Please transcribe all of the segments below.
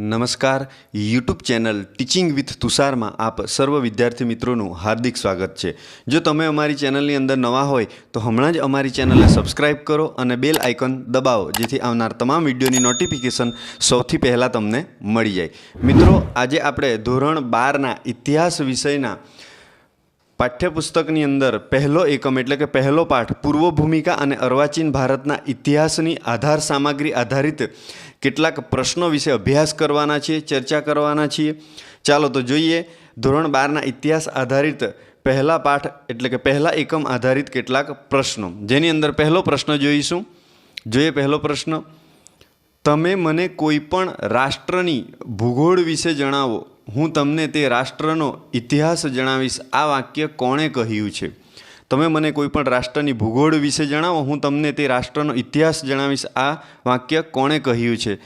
નમસ્કાર. YouTube channel teaching with તુષારમાં આપ સર્વ વિદ્યાર્થી મિત્રોનું હાર્દિક સ્વાગત છે. જો તમે અમારી ચેનલની અંદર નવા હોય, તો હમણાં જ અમારી ચેનલને સબસ્ક્રાઇબ કરો અને બેલ આઇકન દબાવો, જેથી આવનાર તમામ વિડીયોની નોટિફિકેશન સૌથી પહેલાં તમને મળી જાય. મિત્રો, આજે આપણે ધોરણ બારના ઇતિહાસ વિષયના પાઠ્યપુસ્તકની અંદર પહેલો એકમ એટલે કે પહેલો પાઠ પૂર્વ ભૂમિકા અને અર્વાચીન ભારતના ઇતિહાસની આધાર સામગ્રી આધારિત કેટલાક પ્રશ્નો વિશે અભ્યાસ કરવાના છીએ, ચર્ચા કરવાના છીએ. ચાલો તો જોઈએ, ધોરણ બારના ઇતિહાસ આધારિત પહેલા પાઠ, એટલે કે પહેલા એકમ આધારિત કેટલાક પ્રશ્નો. જેની અંદર પહેલો પ્રશ્ન જોઈશું. જોઈએ પહેલો પ્રશ્ન. તમે મને કોઈ પણ રાષ્ટ્રની ભૂગોળ વિશે જણાવો. હું તમને તે રાષ્ટ્રનો ઇતિહાસ જણાવીશ. આ વાક્ય કોણે કહ્યું છે? તમે મને કોઈ પણ રાષ્ટ્રની ભૂગોળ વિશે જણાવો, હું તમને તે રાષ્ટ્રનો ઇતિહાસ જણાવીશ. આ વાક્ય કોણે કહ્યું છે?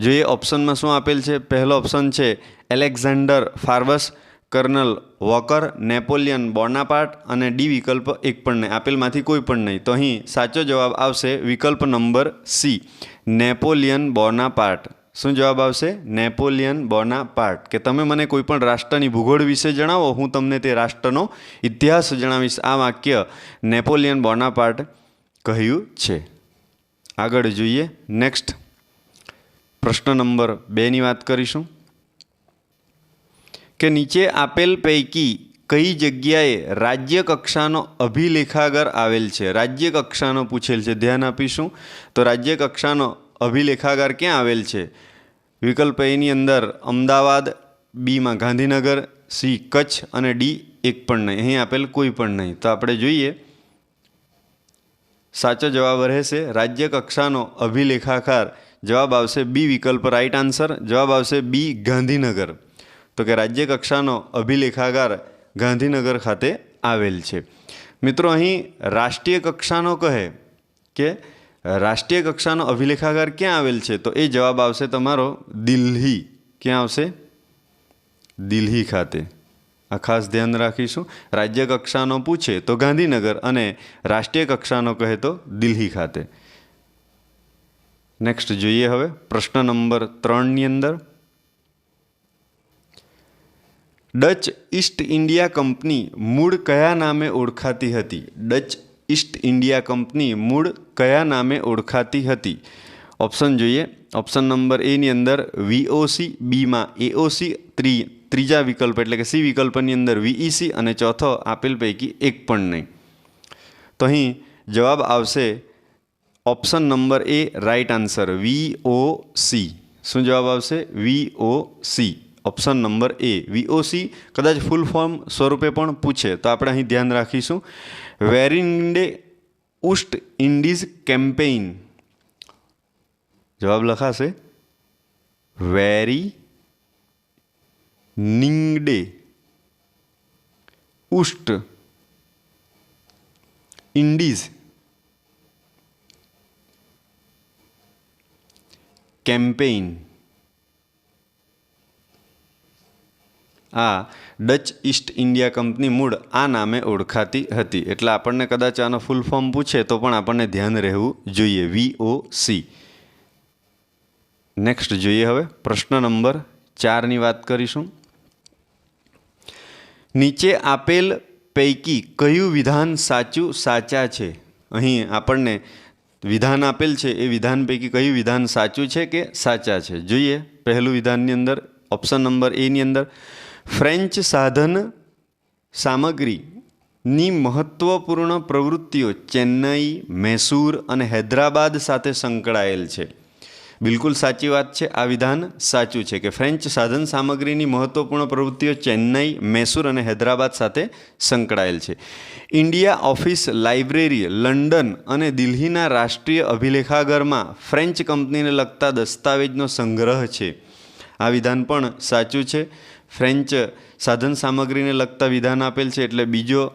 જોઈએ ઓપ્શનમાં શું આપેલ છે? પહેલો ઓપ્શન છે Alexander Forbes, Colonel Walker, Napoleon Bonaparte અને ડી વિકલ્પ એક પણ નહીં. આપેલમાંથી કોઈ પણ નહીં. તો અહીં સાચો જવાબ આવશે વિકલ્પ નંબર સી, નેપોલિયન બોનાપાર્ટ. શું જવાબ આવશે? Napoleon Bonaparte. કે તમે મને કોઈ પણ રાષ્ટ્રની ભૂગોળ વિશે જણાવો, હું તમને તે રાષ્ટ્રનો ઇતિહાસ જણાવીશ. આ વાક્ય નેપોલિયન બોનાપાર્ટ કહ્યું છે. આગળ જોઈએ. નેક્સ્ટ પ્રશ્ન નંબર બેની વાત કરીશું. કે નીચે આપેલ પૈકી કઈ જગ્યાએ રાજ્ય કક્ષાનો અભિલેખાગર આવેલ છે? રાજ્ય કક્ષાનો પૂછેલ છે. ધ્યાન આપીશું. તો રાજ્ય કક્ષાનો અભિલેખાગાર ક્યાં આવેલ છે? વિકલ્પ એની અંદર અમદાવાદ બીમાં ગાંધીનગર સી કચ્છ અને ડી એક પણ નહીં. અહીં આપેલ કોઈ પણ નહીં. તો આપણે જોઈએ. સાચો જવાબ રહેશે રાજ્ય કક્ષાનો અભિલેખાકાર જવાબ આવશે બી વિકલ્પ રાઈટ આન્સર જવાબ આવશે બી ગાંધીનગર. તો કે રાજ્ય કક્ષાનો અભિલેખાગાર ગાંધીનગર ખાતે આવેલ છે. મિત્રો, અહીં રાષ્ટ્રીય કક્ષાનો કહે કે રાષ્ટ્રીય કક્ષાનો અભિલેખાગાર ક્યાં આવેલ છે? તો એ જવાબ આવશે તમારો દિલ્હી. ક્યાં આવશે? દિલ્હી ખાતે. આ ખાસ ધ્યાન રાખીશું. રાજ્ય કક્ષાનો પૂછે તો ગાંધીનગર અને રાષ્ટ્રીય કક્ષાનો કહે તો દિલ્હી ખાતે. નેક્સ્ટ જોઈએ હવે પ્રશ્ન નંબર ત્રણની અંદર. ડચ ઈસ્ટ ઇન્ડિયા કંપની મૂળ કયા નામે ઓળખાતી હતી? ડચ ઈસ્ટ ઇન્ડિયા કંપની મૂળ કયા નામે ઓળખાતી હતી? ઓપ્શન જોઈએ. ઓપ્શન નંબર એની અંદર વીઓસી બીમાં એઓસી ત્રી, ત્રીજા વિકલ્પ એટલે કે સી વિકલ્પની અંદર વીઈસી અને ચોથો આપેલ પૈકી એક પણ નહીં. તો અહીં જવાબ આવશે option number A right answer V O C. શું જવાબ આવશે? V O C. Option number A V O C કદાચ ફૂલ ફોર્મ સ્વરૂપે પણ પૂછે. તો આપણે અહીં ધ્યાન રાખીશું. વેરિંડે ઉસ્ટ ઇન્ડીઝ કેમ્પેઇન જવાબ લખાશે વેરી નિંગડે ઉસ્ટ ઇન્ડીઝ કેમ્પેઇન આ ડચ ઈસ્ટ ઇન્ડિયા કંપની મૂળ આ નામે ઓળખાતી હતી. એટલે આપણને કદાચ આનો ફૂલ ફોર્મ પૂછે તો પણ આપણને ધ્યાન રહેવું જોઈએ. વી ઓ સી નેક્સ્ટ જોઈએ હવે. પ્રશ્ન નંબર ચારની વાત કરીશું. નીચે આપેલ પૈકી કયું વિધાન સાચું, સાચા છે? અહીં આપણને વિધાન આપેલ છે. એ વિધાન પૈકી કયું વિધાન સાચું છે કે સાચા છે? જોઈએ. પહેલું વિધાનની અંદર ઓપ્શન નંબર એની અંદર. ફ્રેન્ચ સાધન સામગ્રીની મહત્ત્વપૂર્ણ પ્રવૃત્તિઓ ચેન્નઈ, મૈસૂર અને હૈદરાબાદ સાથે સંકળાયેલ છે. બિલકુલ સાચી વાત છે, આ વિધાન સાચું છે કે ફ્રેન્ચ સાધન સામગ્રીની મહત્ત્વપૂર્ણ પ્રવૃત્તિઓ ચેન્નઈ, મૈસૂર અને હૈદરાબાદ સાથે સંકળાયેલ છે. ઇન્ડિયા ઓફિસ લાઇબ્રેરી, લંડન અને દિલ્હીના રાષ્ટ્રીય અભિલેખાગરમાં ફ્રેન્ચ કંપનીને લગતા દસ્તાવેજનો સંગ્રહ છે. આ વિધાન પણ સાચું છે. ફ્રેન્ચ સાધન સામગ્રીને લગતા વિધાન આપેલ છે એટલે બીજો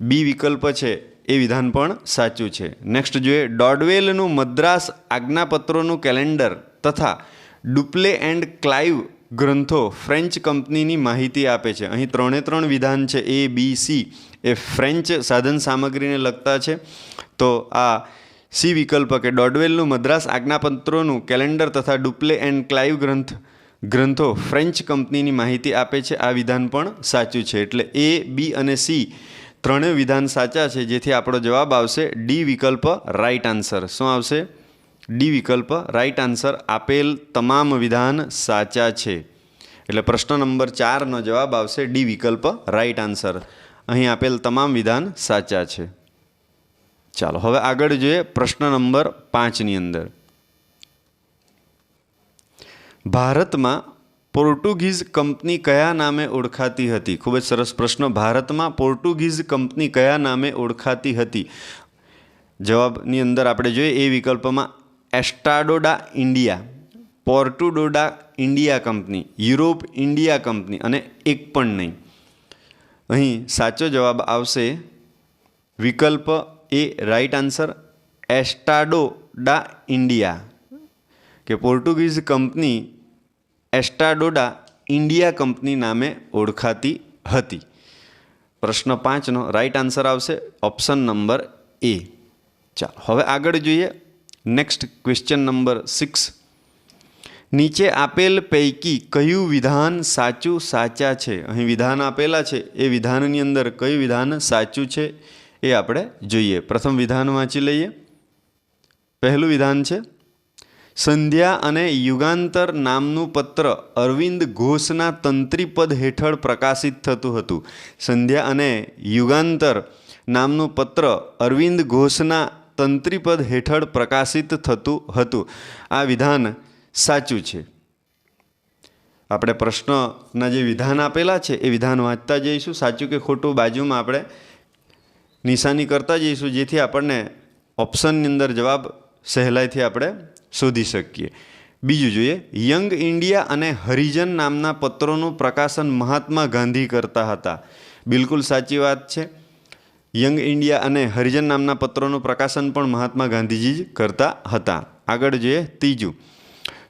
બી વિકલ્પ છે, એ વિધાન પણ સાચું છે. નેક્સ્ટ જોઈએ, ડોડવેલનું મદ્રાસ આજ્ઞાપત્રોનું કેલેન્ડર તથા ડુપ્લે એન્ડ ક્લાઇવ ગ્રંથો ફ્રેન્ચ કંપનીની માહિતી આપે છે. અહીં ત્રણે ત્રણ વિધાન છે, એ, બી, સી, એ ફ્રેન્ચ સાધન સામગ્રીને લગતા છે. તો આ સી વિકલ્પ કે ડોડવેલનું મદ્રાસ આજ્ઞાપત્રોનું કેલેન્ડર તથા ડુપ્લે એન્ડ ક્લાઇવ ગ્રંથ ગ્રંથો ફ્રેન્ચ કંપનીની માહિતી આપે છે. આ વિધાન પણ સાચું છે. એટલે એ બી અને સી ત્રણેય વિધાન સાચા છે. જેથી આપણો જવાબ આવશે ડી વિકલ્પ રાઈટ આન્સર શું આવશે? ડી વિકલ્પ રાઈટ આન્સર આપેલ તમામ વિધાન સાચા છે. એટલે પ્રશ્ન નંબર ચારનો જવાબ આવશે ડી વિકલ્પ રાઈટ આન્સર અહીં આપેલ તમામ વિધાન સાચા છે. ચાલો, હવે આગળ જોઈએ પ્રશ્ન નંબર પાંચની અંદર. ભારતમાં પોર્ટુગીઝ કંપની કયા નામે ઓળખાતી હતી? ખૂબ જ સરસ પ્રશ્ન. ભારતમાં પોર્ટુગીઝ કંપની કયા નામે ઓળખાતી હતી? જવાબની અંદર આપણે જોઈએ એ વિકલ્પમાં એસ્ટાડોડા India, પોર્ટુડોડા India company, Europe India company અને એક પણ નહીં. અહીં સાચો જવાબ આવશે વિકલ્પ એ રાઈટ આન્સર એસ્ટાડોડા ઇન્ડિયા. કે પોર્ટુગીઝ કંપની એસ્ટાડોડા ઇન્ડિયા કંપની નામે ઓળખાતી હતી. પ્રશ્ન પાંચનો રાઈટ આન્સર આવશે ઓપ્શન નંબર એ ચાલો હવે આગળ જોઈએ નેક્સ્ટ ક્વેશ્ચન નંબર સિક્સ નીચે આપેલ પૈકી કયું વિધાન સાચું, સાચા છે? અહીં વિધાન આપેલા છે, એ વિધાનની અંદર કયું વિધાન સાચું છે એ આપણે જોઈએ. પ્રથમ વિધાન વાંચી લઈએ. પહેલું વિધાન છે સંધ્યા અને યુગાંતર નામનું પત્ર અરવિંદ ઘોષના તંત્રીપદ હેઠળ પ્રકાશિત થતું હતું. સંધ્યા અને યુગાંતર નામનું પત્ર અરવિંદ ઘોષના તંત્રીપદ હેઠળ પ્રકાશિત થતું હતું. આ વિધાન સાચું છે. આપણે પ્રશ્નના જે વિધાન આપેલા છે એ વિધાન વાંચતા જઈશું. સાચું કે ખોટું બાજુમાં આપણે નિશાની કરતા જઈશું, જેથી આપણને ઓપ્શનની અંદર જવાબ સહેલાઈથી આપણે શોધી શકીએ. બીજું જોઈએ, યંગ ઇન્ડિયા અને હરિજન નામના પત્રોનું પ્રકાશન મહાત્મા ગાંધી કરતા હતા. બિલકુલ સાચી વાત છે. યંગ ઇન્ડિયા અને હરિજન નામના પત્રોનું પ્રકાશન પણ મહાત્મા ગાંધીજી જ કરતા હતા. આગળ જોઈએ, ત્રીજું.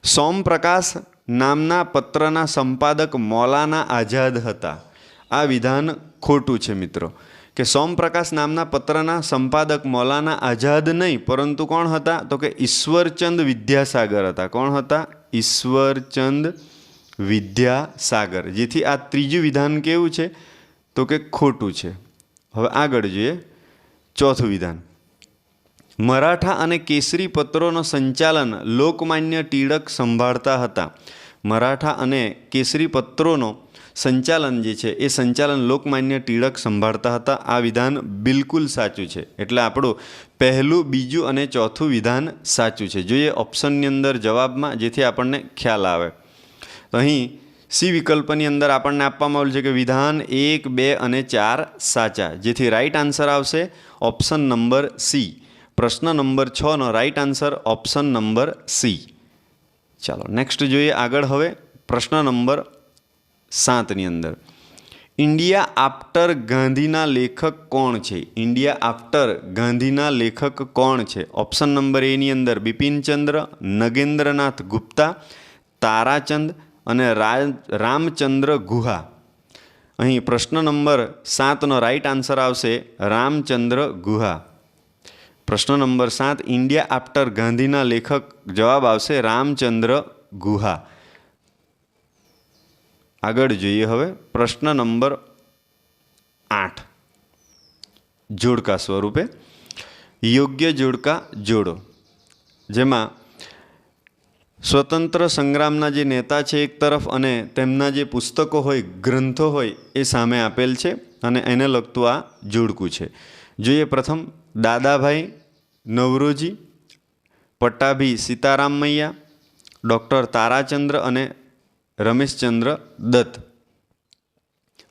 સોમપ્રકાશ નામના પત્રના સંપાદક મૌલાના આઝાદ હતા. આ વિધાન ખોટું છે મિત્રો. કે સોમપ્રકાશ નામના પત્રના સંપાદક મૌલાના આઝાદ નહીં, પરંતુ કોણ હતા? તો કે ઈશ્વરચંદ વિદ્યાસાગર હતા. કોણ હતા? ઈશ્વરચંદ વિદ્યાસાગર. જેથી આ ત્રીજું વિધાન કેવું છે? તો કે ખોટું છે. હવે આગળ જોઈએ. ચોથું વિધાન. મરાઠા અને કેસરી પત્રોનો સંચાલન લોકમાન્ય ટિળક સંભાળતા હતા. મરાઠા અને કેસરી પત્રોનો સંચાલન જે છે, એ સંચાલન લોકમાન્ય ટિળક સંભાળતા હતા. આ વિધાન બિલકુલ સાચું છે. એટલે આપણું પહેલું, બીજું અને ચોથું વિધાન સાચું છે. જોઈએ ઓપ્શનની અંદર જવાબમાં, જેથી આપણને ખ્યાલ આવે. તો અહીં સી વિકલ્પની અંદર આપણને આપવામાં આવેલું છે કે વિધાન એક, બે અને ચાર સાચા. જેથી રાઈટ આન્સર આવશે ઓપ્શન નંબર સી. પ્રશ્ન number છનો right answer option number C. ચાલો નેક્સ્ટ જોઈએ આગળ હવે પ્રશ્ન નંબર સાતની અંદર. ઇન્ડિયા આફ્ટર ગાંધીના લેખક કોણ છે? ઇન્ડિયા આફ્ટર ગાંધીના લેખક કોણ છે? ઓપ્શન નંબર એની અંદર બિપિનચંદ્ર નગેન્દ્રનાથ ગુપ્તા, તારાચંદ અને રામચંદ્ર ગુહા. અહીં પ્રશ્ન નંબર સાતનો રાઈટ આન્સર આવશે રામચંદ્ર ગુહા. પ્રશ્ન નંબર સાત, ઇન્ડિયા આફ્ટર ગાંધીના લેખક જવાબ આવશે રામચંદ્ર ગુહા. આગળ જોઈએ હવે પ્રશ્ન નંબર આઠ. જોડકા સ્વરૂપે. યોગ્ય જોડકા જોડો. જેમાં સ્વતંત્ર સંગ્રામના જે નેતા છે એક તરફ અને તેમના જે પુસ્તકો હોય, ગ્રંથો હોય, એ સામે આપેલ છે અને એને લગતું આ જોડકું છે. જોઈએ પ્રથમ, દાદાભાઈ નવરોજી, પટ્ટાભી સીતારામૈયા ડૉક્ટર તારાચંદ્ર અને રમેશચંદ્ર દત્ત.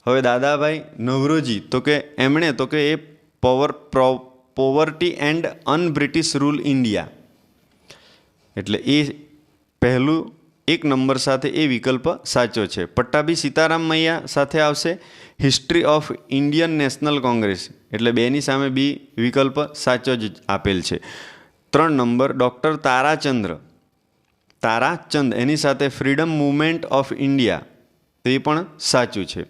હવે દાદાભાઈ નવરોજી, તો કે એમણે, તો કે એ પોવર poverty and un-British rule India એટલે એ પહેલું એક નંબર સાથે એ વિકલ્પ સાચો છે. પટ્ટાભી સીતારામ મૈયા સાથે આવશે history of Indian National Congress એટલે બેની સામે બી વિકલ્પ સાચો જ આપેલ છે. ત્રણ નંબર ડૉક્ટર તારાચંદ્ર. તારાચંદ, એની સાથે ફ્રીડમ મુવમેન્ટ ઓફ ઇન્ડિયા તે પણ સાચું છે.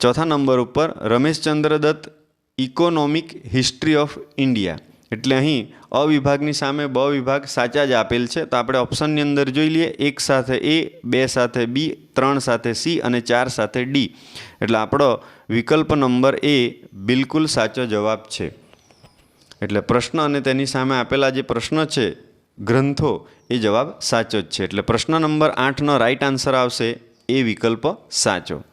ચોથા નંબર ઉપર Rameshchandra Dutt economic history of India એટલે અહીં અ વિભાગની સામે બ વિભાગ સાચા જ આપેલ છે. તો આપણે ઓપ્શનની અંદર જોઈ લઈએ, એક સાથે એ, બે સાથે બી, ત્રણ સાથે સી અને ચાર સાથે ડી. એટલે આપણો વિકલ્પ નંબર એ બિલકુલ સાચો જવાબ છે. એટલે પ્રશ્ન અને તેની સામે આપેલા જે પ્રશ્ન છે ગ્રંથો? એ જવાબ સાચો જ છે. એટલે પ્રશ્ન નંબર આઠનો રાઈટ આન્સર આવશે. એ વિકલ્પ સાચો.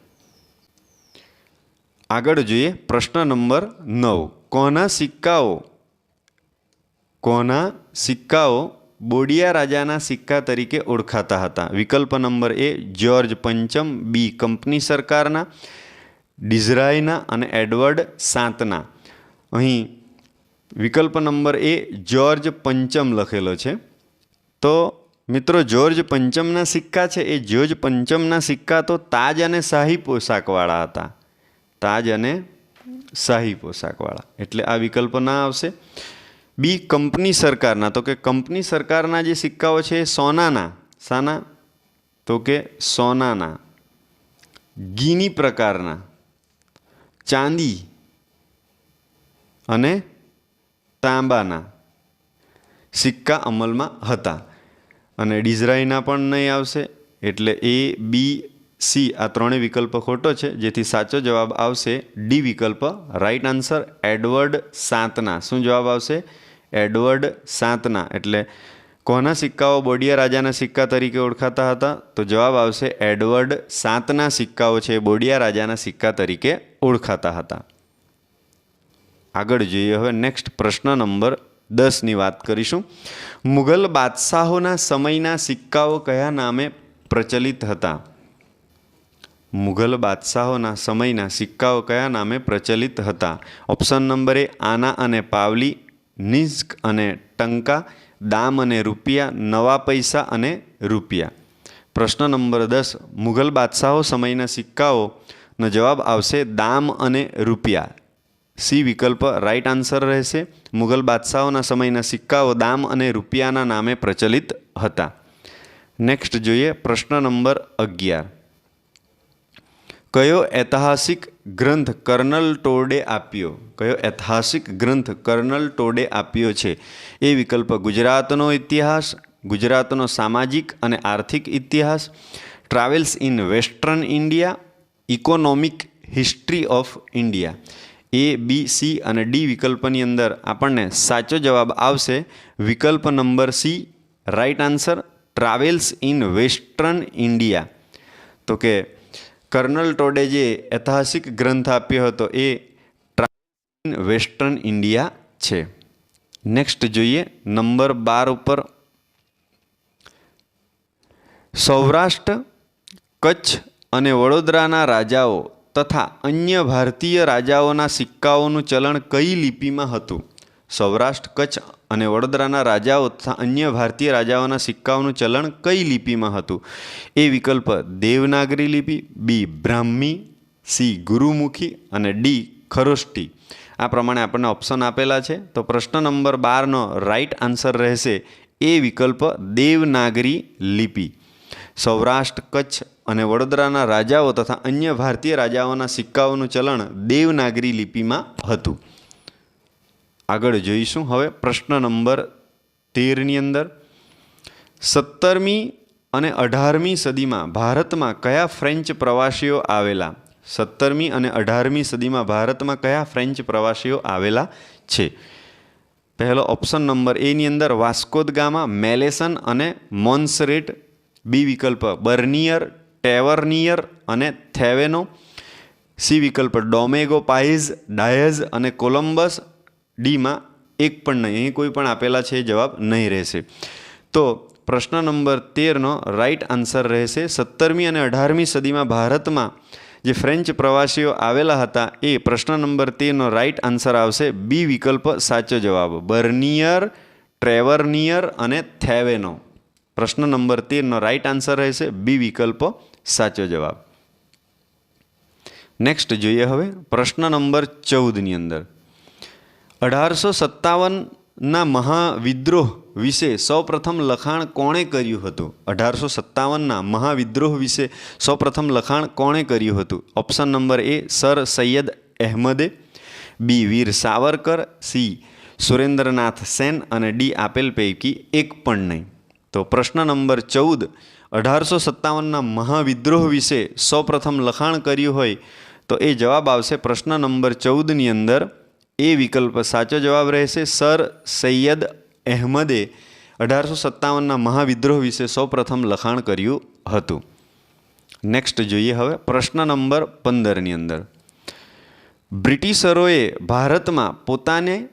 આગળ જોઈએ પ્રશ્ન નંબર નવ. કોના સિક્કાઓ? કોના સિક્કાઓ બોડિયા રાજાના સિક્કા તરીકે ઓળખાતા હતા? વિકલ્પ નંબર એ જ્યોર્જ પંચમ, બી કંપની સરકારના, ડિઝરાયના અને એડવર્ડ સાતના. અહીં વિકલ્પ નંબર એ જ્યોર્જ પંચમ લખેલો છે. તો મિત્રો, જ્યોર્જ પંચમના સિક્કા છે. એ જ્યોર્જ પંચમના સિક્કા તો તાજ અને શાહી પોશાકવાળા હતા. તાજ અને શાહી પોશાકવાળા. એટલે આ વિકલ્પ ના આવશે. બી, કંપની સરકારના. તો કે કંપની સરકારના જે સિક્કાઓ છે એ સોનાના. શાના? તો કે સોનાના. ગીની પ્રકારના. ચાંદી. અને તાંબાના સિક્કા અમલમાં હતા અને ડિઝરાઈના પણ નહીં આવશે એટલે એ, બી, સી આ ત્રણેય વિકલ્પ ખોટો છે, જેથી સાચો જવાબ આવશે ડી વિકલ્પ રાઈટ આન્સર એડવર્ડ સાતના. શું જવાબ આવશે? એડવર્ડ સાતના. એટલે કોના સિક્કાઓ બોડિયા રાજાના સિક્કા તરીકે ઓળખાતા હતા? તો જવાબ આવશે એડવર્ડ સાતના સિક્કાઓ છે બોડિયા રાજાના સિક્કા તરીકે ઓળખાતા હતા. આગળ જોઈએ. હવે નેક્સ્ટ પ્રશ્ન નંબર દસની વાત કરીશું. મુઘલ બાદશાહોના સમયના સિક્કાઓ કયા નામે પ્રચલિત હતા? મુઘલ બાદશાહોના સમયના સિક્કાઓ કયા નામે પ્રચલિત હતા? ઓપ્શન નંબર એ, આના અને પાવલી નિસ્ક અને ટંકા, દામ અને રૂપિયા, નવા પૈસા અને રૂપિયા. પ્રશ્ન નંબર દસ મુઘલ બાદશાહો સમયના સિક્કાઓનો જવાબ આવશે દામ અને રૂપિયા. સી વિકલ્પ રાઈટ આન્સર રહેશે. મુઘલ બાદશાહોના સમયના સિક્કાઓ દામ અને રૂપિયાના નામે પ્રચલિત હતા. નેક્સ્ટ જોઈએ પ્રશ્ન નંબર અગિયાર. કયો ઐતિહાસિક ગ્રંથ કર્નલ ટોડે આપ્યો? કયો ઐતિહાસિક ગ્રંથ કર્નલ ટોડે આપ્યો છે? એ વિકલ્પ ગુજરાતનો ઇતિહાસ, ગુજરાતનો સામાજિક અને આર્થિક ઇતિહાસ travels in western India economic history of India A, B, C અને ડી વિકલ્પની અંદર આપણને સાચો જવાબ આવશે. વિકલ્પ number C right answer travels in western India તો કે, કર્નલ ટોડે જે ઐતિહાસિક ગ્રંથ આપ્યો હતો એ ટ્રાવેલ્સ ઇન વેસ્ટર્ન ઇન્ડિયા છે. નેક્સ્ટ જોઈએ, નંબર બાર ઉપર. સૌરાષ્ટ્ર, કચ્છ અને વડોદરાના રાજાઓ તથા અન્ય ભારતીય રાજાઓના સિક્કાઓનું ચલણ કઈ લિપિમાં હતું? સૌરાષ્ટ્ર, કચ્છ અને વડોદરાના રાજાઓ તથા અન્ય ભારતીય રાજાઓના સિક્કાઓનું ચલણ કઈ લિપિમાં હતું? એ વિકલ્પ દેવનાગરી લિપિ, બી બ્રાહ્મી, સી ગુરુમુખી અને ડી ખરોષ્ટી. આ પ્રમાણે આપણને ઓપ્શન આપેલા છે. તો પ્રશ્ન નંબર બારનો રાઈટ આન્સર રહેશે એ વિકલ્પ દેવનાગરી લિપિ. સૌરાષ્ટ્ર, કચ્છ અને વડોદરાના રાજાઓ તથા અન્ય ભારતીય રાજાઓના સિક્કાઓનું ચલણ દેવનાગરી લિપિમાં હતું. આગળ જોઈશું. હવે પ્રશ્ન નંબર તેરની અંદર, સત્તરમી અને અઢારમી સદીમાં ભારતમાં કયા ફ્રેન્ચ પ્રવાસીઓ આવેલા? સત્તરમી અને અઢારમી સદીમાં ભારતમાં કયા ફ્રેન્ચ પ્રવાસીઓ આવેલા છે? પહેલો ઓપ્શન નંબર એની અંદર વાસ્કોદ ગામા, મેલેસન અને મોન્સરેટ બી વિકલ્પ બર્નિયર, ટેવર્નિયર અને થેવેનો. સી વિકલ્પ ડોમેગો, પાઇઝ, ડાયઝ અને કોલમ્બસ ડીમાં એક પણ નહીં. અહીં કોઈ પણ આપેલા છે જવાબ નહીં રહેશે. તો પ્રશ્ન નંબર તેરનો રાઈટ આન્સર રહેશે. સત્તરમી અને અઢારમી સદીમાં ભારતમાં જે ફ્રેન્ચ પ્રવાસીઓ આવેલા હતા એ પ્રશ્ન નંબર તેરનો રાઈટ આન્સર આવશે. બી વિકલ્પ સાચો જવાબ બર્નિયર ટ્રેવર્નિયર અને થેવેનો. પ્રશ્ન નંબર તેરનો રાઈટ આન્સર રહેશે. બી વિકલ્પ, સાચો જવાબ. નેક્સ્ટ જોઈએ હવે પ્રશ્ન નંબર ચૌદની અંદર. અઢારસો સત્તાવનના મહાવિદ્રોહ વિશે સૌપ્રથમ લખાણ કોણે કર્યું હતું? અઢારસો સત્તાવનના મહાવિદ્રોહ વિશે સૌપ્રથમ લખાણ કોણે કર્યું હતું? Option number A, sir Syed અહેમદે. B, Veer Savarkar. C, Surendranath Sen. અને ડી, આપેલ પૈકી એક પણ નહીં. તો પ્રશ્ન નંબર ચૌદ, અઢારસો સત્તાવનના મહાવિદ્રોહ વિશે સૌપ્રથમ લખાણ કર્યું હોય તો એ જવાબ આવશે પ્રશ્ન નંબર ચૌદની અંદર. એ વિકલ્પ સાચો જવાબ રહેશે સર સૈયદ અહેમદે અઢારસો સત્તાવનના મહાવિદ્રોહ વિશે સૌપ્રથમ લખાણ કર્યું હતું. નેક્સ્ટ જોઈએ હવે પ્રશ્ન નંબર પંદરની અંદર. બ્રિટિશરોએ ભારતમાં પોતાને,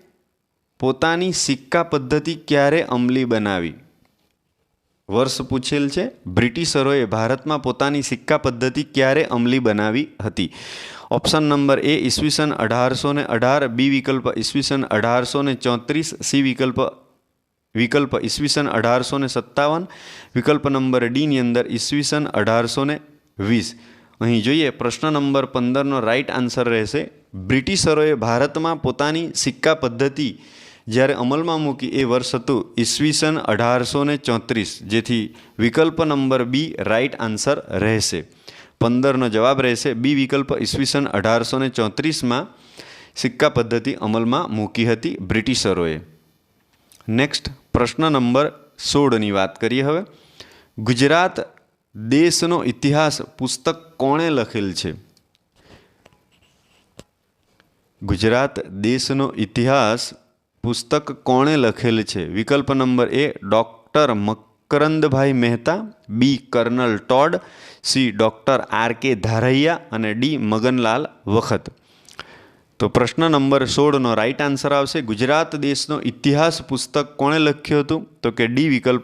પોતાની સિક્કા પદ્ધતિ ક્યારે અમલી બનાવી? વર્ષ પૂછેલ છે, બ્રિટિશરોએ ભારતમાં પોતાની સિક્કા પદ્ધતિ ક્યારે અમલી બનાવી હતી? ઓપ્શન નંબર એ ઈસવીસન અઢારસો ને અઢાર. બી વિકલ્પ ઈસવીસન અઢારસો ને ચોત્રીસ. સી વિકલ્પ વિકલ્પ ઈસવીસન અઢારસો ને સત્તાવન. વિકલ્પ નંબર ડીની અંદર ઈસવીસન અઢારસો ને વીસ. અહીં જોઈએ, પ્રશ્ન નંબર પંદરનો રાઈટ આન્સર રહેશે. બ્રિટિશરોએ ભારતમાં પોતાની સિક્કા પદ્ધતિ જ્યારે અમલમાં મૂકી એ વર્ષ હતું, ઈસવીસન અઢારસો ને ચોત્રીસ, જેથી વિકલ્પ નંબર બી રાઈટ આન્સર રહેશે. પંદરનો જવાબ રહેશે, બી વિકલ્પ ઈસવીસન અઢારસો ને ચોત્રીસમાં સિક્કા પદ્ધતિ અમલમાં મૂકી હતી બ્રિટિશરોએ. નેક્સ્ટ, પ્રશ્ન નંબર સોળની વાત કરીએ હવે. ગુજરાત દેશનો ઇતિહાસ પુસ્તક કોણે લખેલ છે? ગુજરાત દેશનો ઇતિહાસ પુસ્તક કોણે લખેલ છે? વિકલ્પ number A, doctor Makarandbhai Mehta, B, colonel Tod, C, doctor R K Dharaiya અને ડી, મગનલાલ વખત. તો પ્રશ્ન નંબર સોળનો રાઈટ આન્સર આવશે. ગુજરાત દેશનો ઇતિહાસ પુસ્તક કોણે લખ્યું હતું? તો કે ડી, વિકલ્પ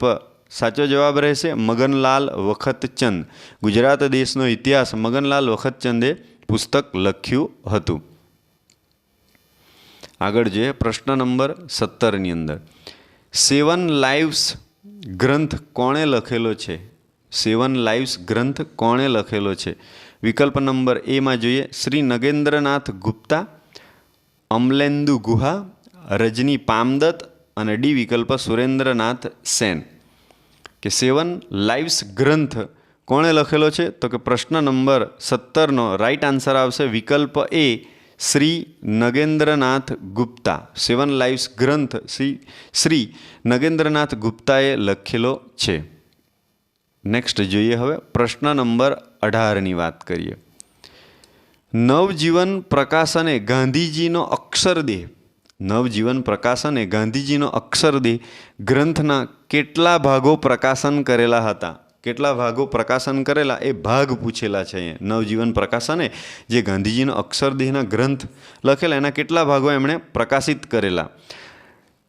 સાચો જવાબ રહેશે, મગનલાલ વખતચંદ. ગુજરાત દેશનો ઇતિહાસ મગનલાલ વખતચંદે પુસ્તક લખ્યું હતું. આગળ જોઈએ પ્રશ્ન નંબર સત્તરની અંદર. સેવન લાઈવ્સ ગ્રંથ કોણે લખેલો છે? સેવન લાઈવ્સ ગ્રંથ કોણે લખેલો છે? વિકલ્પ નંબર એમાં જોઈએ. શ્રી નગેન્દ્રનાથ ગુપ્તા, અમલેન્દુ ગુહા, રજની પામદત્ત અને ડી વિકલ્પ સુરેન્દ્રનાથ સેન. કે સેવન લાઈવ્સ ગ્રંથ કોણે લખેલો છે? તો કે પ્રશ્ન નંબર સત્તરનો રાઈટ આન્સર આવશે વિકલ્પ A Shri Nagendranath Gupta. Seven lives ગ્રંથ શ્રી શ્રી નગેન્દ્રનાથ ગુપ્તાએ લખેલો છે. નેક્સ્ટ જોઈએ હવે પ્રશ્ન નંબર અઢારની વાત કરીએ. નવજીવન પ્રકાશને ગાંધીજીનો અક્ષરદેહ. નવજીવન પ્રકાશને ગાંધીજીનો અક્ષરદેહ ગ્રંથના કેટલા ભાગો પ્રકાશન કરેલા હતા? કેટલા ભાગો પ્રકાશન કરેલા એ ભાગ પૂછેલા છે અહીંયા. નવજીવન પ્રકાશને જે ગાંધીજીનો અક્ષરદેહના ગ્રંથ લખેલા, એના કેટલા ભાગો એમણે પ્રકાશિત કરેલા?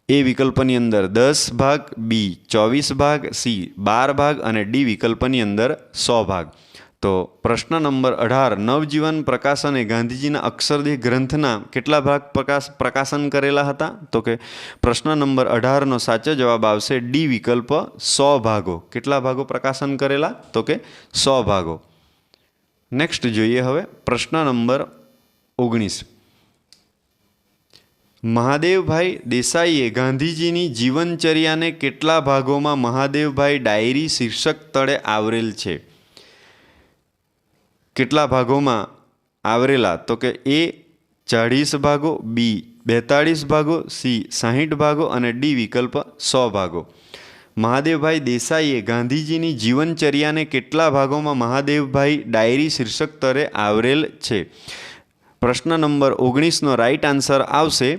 એ વિકલ્પની અંદર દસ ભાગ, બી ચોવીસ ભાગ, સી બાર ભાગ અને ડી વિકલ્પની અંદર સો ભાગ. તો પ્રશ્ન નંબર અઢાર, નવજીવન પ્રકાશને ગાંધીજીના અક્ષરદેહ ગ્રંથના કેટલા ભાગ પ્રકાશ પ્રકાશન કરેલા હતા? તો કે પ્રશ્ન નંબર અઢારનો સાચો જવાબ આવશે ડી વિકલ્પ સો ભાગો. કેટલા ભાગો પ્રકાશન કરેલા? તો કે સો ભાગો. નેક્સ્ટ જોઈએ હવે પ્રશ્ન નંબર ઓગણીસ. મહાદેવભાઈ દેસાઈએ ગાંધીજીની જીવનચર્યાને કેટલા ભાગોમાં મહાદેવભાઈ ડાયરી શીર્ષક તળે આવરેલ છે? કેટલા ભાગોમાં આવરેલા તો કે એ ચાળીસ ભાગો, બી બેતાળીસ ભાગો, સી સાહીઠ ભાગો અને ડી વિકલ્પ સો ભાગો. મહાદેવભાઈ દેસાઈએ ગાંધીજીની જીવનચર્યાને કેટલા ભાગોમાં મહાદેવભાઈ ડાયરી શીર્ષક તરે આવરેલ છે? પ્રશ્ન નંબર ઓગણીસનો રાઈટ આન્સર આવશે.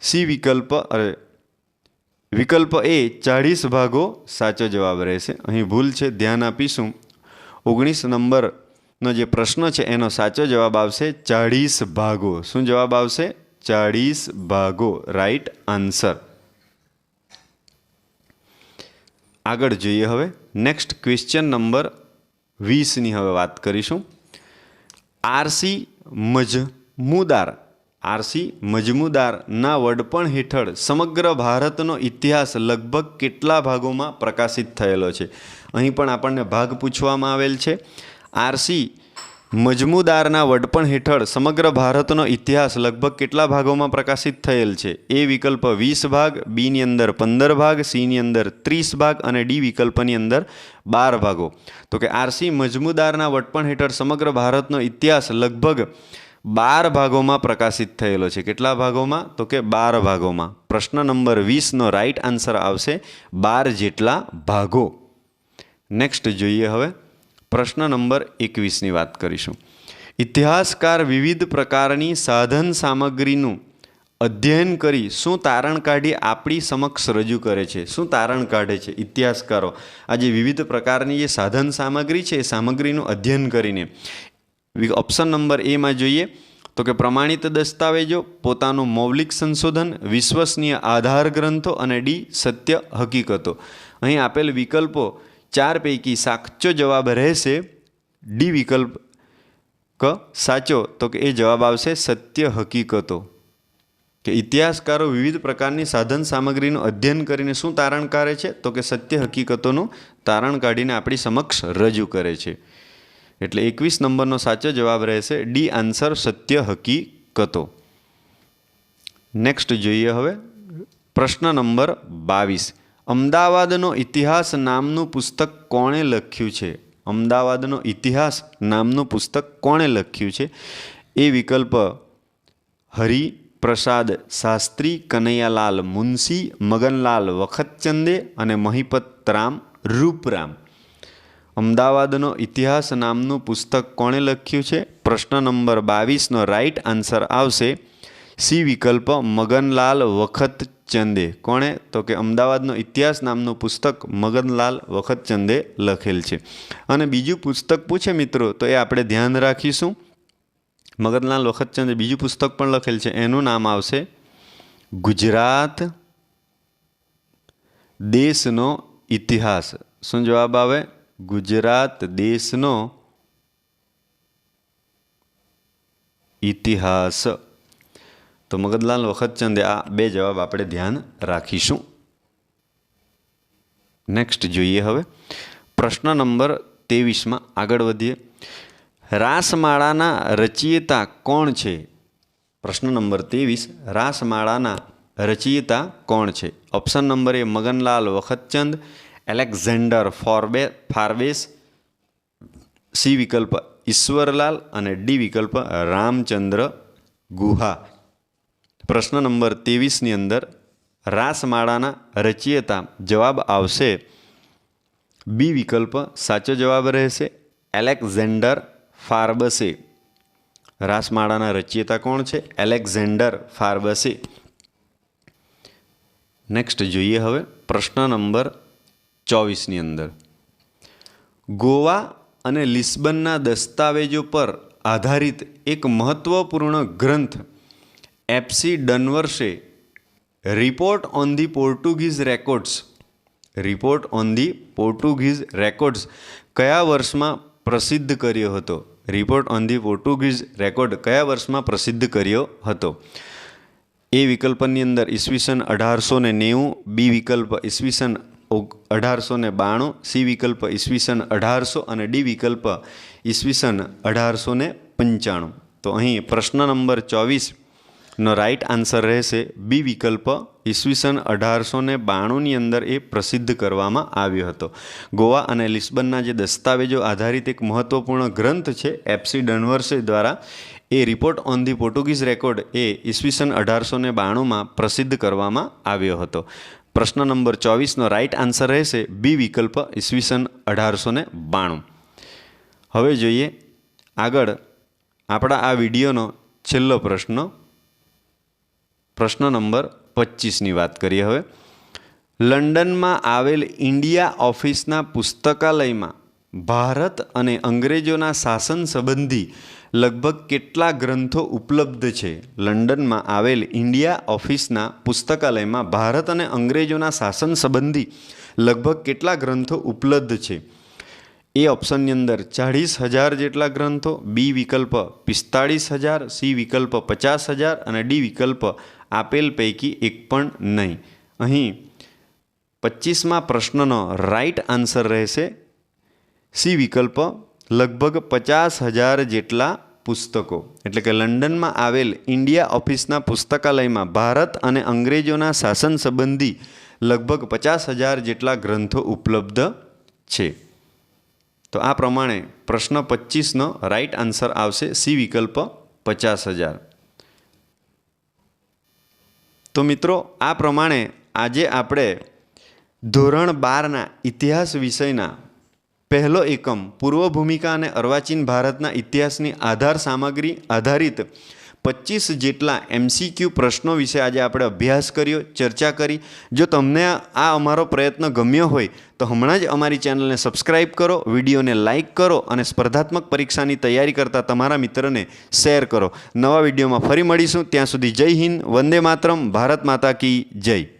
સી વિકલ્પ, અરે, વિકલ્પ એ ચાળીસ ભાગો સાચો જવાબ રહેશે. અહીં ભૂલ છે, ધ્યાન આપીશું. ઓગણીસ નંબરનો જે પ્રશ્ન છે એનો સાચો જવાબ આવશે ચાળીસ ભાગો. શું જવાબ આવશે? ચાળીસ ભાગો. રાઈટ આન્સર આગળ જોઈએ હવે. નેક્સ્ટ ક્વેશ્ચન નંબર વીસની હવે વાત કરીશું. આરસી મજમુદાર. આરસી મજમુદારના વડપણ હેઠળ સમગ્ર ભારતનો ઇતિહાસ લગભગ કેટલા ભાગોમાં પ્રકાશિત થયેલો છે? અહીં પણ આપણને ભાગ પૂછવામાં આવેલ છે. આરસી, મજમુદારના વડપણ હેઠળ સમગ્ર ભારતનો ઇતિહાસ લગભગ કેટલા ભાગોમાં પ્રકાશિત થયેલ છે? એ વિકલ્પ વીસ ભાગ, બીની અંદર પંદર ભાગ, સીની અંદર ત્રીસ ભાગ અને ડી વિકલ્પની અંદર બાર ભાગો. તો કે આરસી, મજમુદારના વડપણ હેઠળ સમગ્ર ભારતનો ઇતિહાસ લગભગ બાર ભાગોમાં પ્રકાશિત થયેલો છે. કેટલા ભાગોમાં? તો કે બાર ભાગોમાં. પ્રશ્ન નંબર વીસનો રાઈટ આન્સર આવશે બાર જેટલા ભાગો. નેક્સ્ટ જોઈએ હવે. પ્રશ્ન નંબર એકવીસની વાત કરીશું. ઇતિહાસકાર વિવિધ પ્રકારની સાધન સામગ્રીનું અધ્યયન કરી શું તારણ કાઢી આપણી સમક્ષ રજૂ કરે છે? શું તારણ કાઢે છે ઇતિહાસકારો? આ જે વિવિધ પ્રકારની જે સાધન સામગ્રી છે એ સામગ્રીનું અધ્યયન કરીને. ઓપ્શન નંબર એમાં જોઈએ તો કે પ્રમાણિત દસ્તાવેજો, પોતાનું મૌલિક સંશોધન, વિશ્વસનીય આધાર ગ્રંથો અને ડી, સત્ય હકીકતો. અહીં આપેલ વિકલ્પો ચાર પૈકી સાચો જવાબ રહેશે ડી વિકલ્પ ક સાચો. તો કે એ જવાબ આવશે સત્ય હકીકતો. કે ઇતિહાસકારો વિવિધ પ્રકારની સાધન સામગ્રીનું અધ્યયન કરીને શું તારણ કાઢે છે? તો કે સત્ય હકીકતોનું તારણ કાઢીને આપણી સમક્ષ રજૂ કરે છે. એટલે એકવીસ નંબરનો સાચો જવાબ રહેશે ડી આન્સર સત્ય હકીકતો. નેક્સ્ટ જોઈએ હવે પ્રશ્ન નંબર બાવીસ. અમદાવાદનો ઇતિહાસ નામનું પુસ્તક કોણે લખ્યું છે? અમદાવાદનો ઇતિહાસ નામનું પુસ્તક કોણે લખ્યું છે? એ વિકલ્પ હરિ પ્રસાદ શાસ્ત્રી, કનૈયાલાલ મુનશી, મગનલાલ વખતચંદે અને મહિપત રામ રૂપરામ. અમદાવાદનો ઇતિહાસ નામનું પુસ્તક કોણે લખ્યું છે? પ્રશ્ન નંબર બાવીસનો રાઈટ આન્સર આવશે. સી વિકલ્પ મગનલાલ વખતચંદે કોણે? તો કે અમદાવાદનો ઇતિહાસ નામનું પુસ્તક મગનલાલ વખતચંદે લખેલ છે. અને બીજું પુસ્તક પૂછે મિત્રો, તો એ આપણે ધ્યાન રાખીશું. મગનલાલ વખતચંદે બીજું પુસ્તક પણ લખેલ છે. એનું નામ આવશે ગુજરાત દેશનો ઇતિહાસ. શું જવાબ આવે? ગુજરાત દેશનો ઇતિહાસ. તો મગનલાલ વખતચંદે આ બે જવાબ આપણે ધ્યાન રાખીશું. નેક્સ્ટ જોઈએ હવે. પ્રશ્ન નંબર ત્રેવીસમાં આગળ વધીએ. રાસમાળાના રચયિતા કોણ છે? પ્રશ્ન નંબર ત્રેવીસ. રાસમાળાના રચયિતા કોણ છે? Option number A Maganlal Vakhatchand, Alexander Forbes, Forbes, C વિકલ્પ ઈશ્વરલાલ અને ડી વિકલ્પ રામચંદ્ર ગુહા. પ્રશ્ન નંબર ત્રેવીસની અંદર રાસમાળાના રચયિતા જવાબ આવશે. બી વિકલ્પ સાચો જવાબ રહેશે. એલેક્ઝેન્ડર ફાર્બસે. રાસમાળાના રચયિતા કોણ છે? એલેક્ઝેન્ડર ફાર્બસે. નેક્સ્ટ જોઈએ હવે પ્રશ્ન નંબર ચોવીસની અંદર. ગોવા અને લિસ્બનના દસ્તાવેજો પર આધારિત એક મહત્વપૂર્ણ ગ્રંથ F C Danvers report on the Portuguese records. Report on the Portuguese records કયા વર્ષમાં પ્રસિદ્ધ કર્યો હતો? Report on the Portuguese record કયા વર્ષમાં પ્રસિદ્ધ કર્યો હતો? એ વિકલ્પની અંદર ઈસવીસન અઢારસો ને નેવું, બી વિકલ્પ ઈસવીસન અઢારસો ને બાણું, સી વિકલ્પ ઈસવીસન અઢારસો અને ડી વિકલ્પ ઈસવીસન અઢારસો ને પંચાણું. તો અહીં પ્રશ્ન નંબર ચોવીસનો રાઈટ આન્સર રહેશે. બી વિકલ્પ ઈસવીસન અઢારસો ને બાણુંની અંદર એ પ્રસિદ્ધ કરવામાં આવ્યો હતો. ગોવા અને લિસ્બનના જે દસ્તાવેજો આધારિત એક મહત્વપૂર્ણ ગ્રંથ છે, એપ્સી ડનવર્સે દ્વારા, એ report on the Portuguese record એ ઈસવીસન અઢારસો ને બાણુંમાં પ્રસિદ્ધ કરવામાં આવ્યો હતો. પ્રશ્ન નંબર ચોવીસનો રાઈટ આન્સર રહેશે. બી વિકલ્પ ઈસવીસન અઢારસો ને બાણું. હવે જોઈએ આગળ આપણા આ વિડીયોનો છેલ્લો પ્રશ્ન પ્રશ્ન નંબર પચીસની વાત કરીએ હવે. લંડનમાં આવેલ ઇન્ડિયા ઓફિસના પુસ્તકાલયમાં ભારત અને અંગ્રેજોના શાસન સંબંધી લગભગ કેટલા ગ્રંથો ઉપલબ્ધ છે? લંડનમાં આવેલ ઇન્ડિયા ઓફિસના પુસ્તકાલયમાં ભારત અને અંગ્રેજોના શાસન સંબંધી લગભગ કેટલા ગ્રંથો ઉપલબ્ધ છે? એ ઓપ્શનની અંદર ચાળીસ હજાર જેટલા ગ્રંથો, બી વિકલ્પ પિસ્તાળીસ હજાર, સી વિકલ્પ પચાસ હજાર અને ડી વિકલ્પ આપેલ પૈકી એક પણ નહીં. અહીં પચીસમાં પ્રશ્નનો રાઈટ આન્સર રહેશે. સી વિકલ્પ લગભગ પચાસ હજાર જેટલા પુસ્તકો. એટલે કે લંડનમાં આવેલ ઇન્ડિયા ઓફિસના પુસ્તકાલયમાં ભારત અને અંગ્રેજોના શાસન સંબંધી લગભગ પચાસ હજાર જેટલા ગ્રંથો ઉપલબ્ધ છે. તો આ પ્રમાણે પ્રશ્ન પચીસનો રાઈટ આન્સર આવશે. સી વિકલ્પ પચાસ હજાર. તો મિત્રો, આ પ્રમાણે આજે આપણે ધોરણ બારના ઇતિહાસ વિષયના પહેલો એકમ પૂર્વ ભૂમિકા અને અર્વાચીન ભારતના ઇતિહાસની આધાર સામગ્રી આધારિત પચીસ જેટલા એમસીક્યુ પ્રશ્નો વિશે આજે આપણે અભ્યાસ કર્યો, ચર્ચા કરી. જો તમને આ અમારો પ્રયત્ન ગમ્યો હોય, તો હમણાં જ અમારી ચેનલને સબસ્ક્રાઇબ કરો, વિડીયોને લાઇક કરો અને સ્પર્ધાત્મક પરીક્ષાની તૈયારી કરતા તમારા મિત્રને શેર કરો. નવા વિડીયોમાં ફરી મળીશું. ત્યાં સુધી જય હિન્દ, વંદે માતરમ, ભારત માતા કી જય.